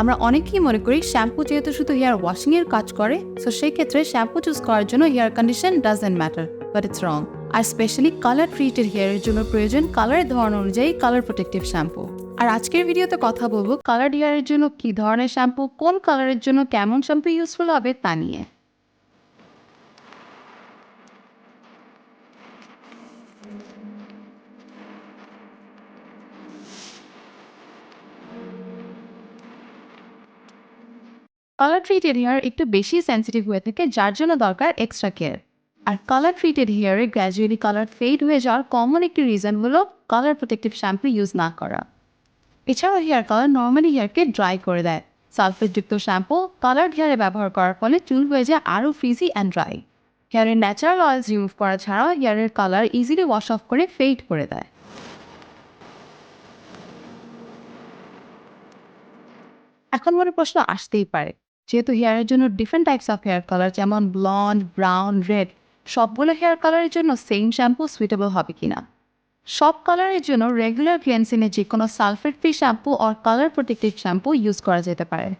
আমরা অনেকেই মনে করি শ্যাম্পু যেহেতু শুধু হেয়ার ওয়াশিংয়ের কাজ করে সো সেই ক্ষেত্রে শ্যাম্পু চুজ করার জন্য hair condition doesn't matter but it's wrong R specially colour treated হেয়ারের জন্য প্রয়োজন কালারের ধরন অনুযায়ী কালার প্রোটেক্টিভ শ্যাম্পু আর আজকের ভিডিওতে কথা বলব কালার হেয়ারের জন্য কী ধরনের শ্যাম্পু কোন কালারের জন্য কেমন শ্যাম্পু ইউজফুল হবে তা নিয়ে। কালার ট্রিটেড হেয়ার একটু বেশি সেন্সিটিভ হয়ে থাকে, যার জন্য দরকার এক্সট্রা কেয়ার আর কালার ট্রিটেড হেয়ারে গ্র্যাজুয়ালি কালার ফেড হয়ে যাওয়ার কমন একটি রিজন হলো কালার প্রোটেক্টিভ শ্যাম্পু ইউজ না করা। এছাড়াও হেয়ার কালার নর্মালি হেয়ারকে ড্রাই করে দেয়। সালফেটযুক্ত শ্যাম্পু কালার হেয়ারে ব্যবহার করার ফলে চুল হয়ে যায় আরও ফ্রিজি অ্যান্ড ড্রাই হেয়ারের ন্যাচারাল অয়েলস রিমুভ করা ছাড়াও হেয়ারের কালার ইজিলি ওয়াশ অফ করে ফেড করে দেয়। এখন মনে প্রশ্ন আসতেই পারে যেহেতু হেয়ারের জন্য different types of hair colour যেমন ব্লন্ড ব্রাউন রেড সবগুলো হেয়ার কালারের জন্য সেম শ্যাম্পু সুইটেবল হবে কিনা? সব কালারের জন্য রেগুলার ক্লিয়েন্সিংয়ে যে কোনো sulphate free shampoo or colour protective shampoo use করা যেতে পারে।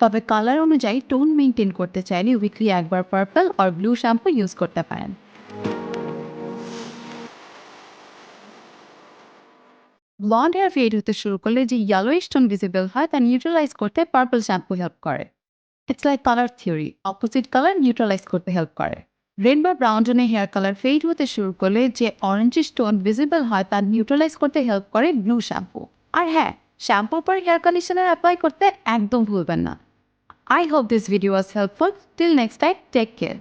তবে কালার অনুযায়ী টোন মেনটেন করতে চাইলে উইকলি একবার purple or blue shampoo use করতে পারেন। ব্লন্ড হেয়ার ফেড হতে শুরু করলে যে ইয়েলো স্টোন ভিজিবল হয়, তা নিউট্রালাইজ করতে পার্পল শ্যাম্পু হেল্প করে। It's like colour theory opposite colour neutralise করতে হেল্প করে। রেড বা ব্রাউন টোনে হেয়ার কালার ফেড হতে শুরু করলে যে অরেঞ্জ স্টোন ভিজিবল হয়, তা নিউট্রালাইজ করতে হেল্প করে ব্লু শ্যাম্পু আর হ্যাঁ শ্যাম্পুর পর হেয়ার কন্ডিশনার অ্যাপ্লাই করতে একদম ভুলবেন না। I hope this video was helpful till next time take care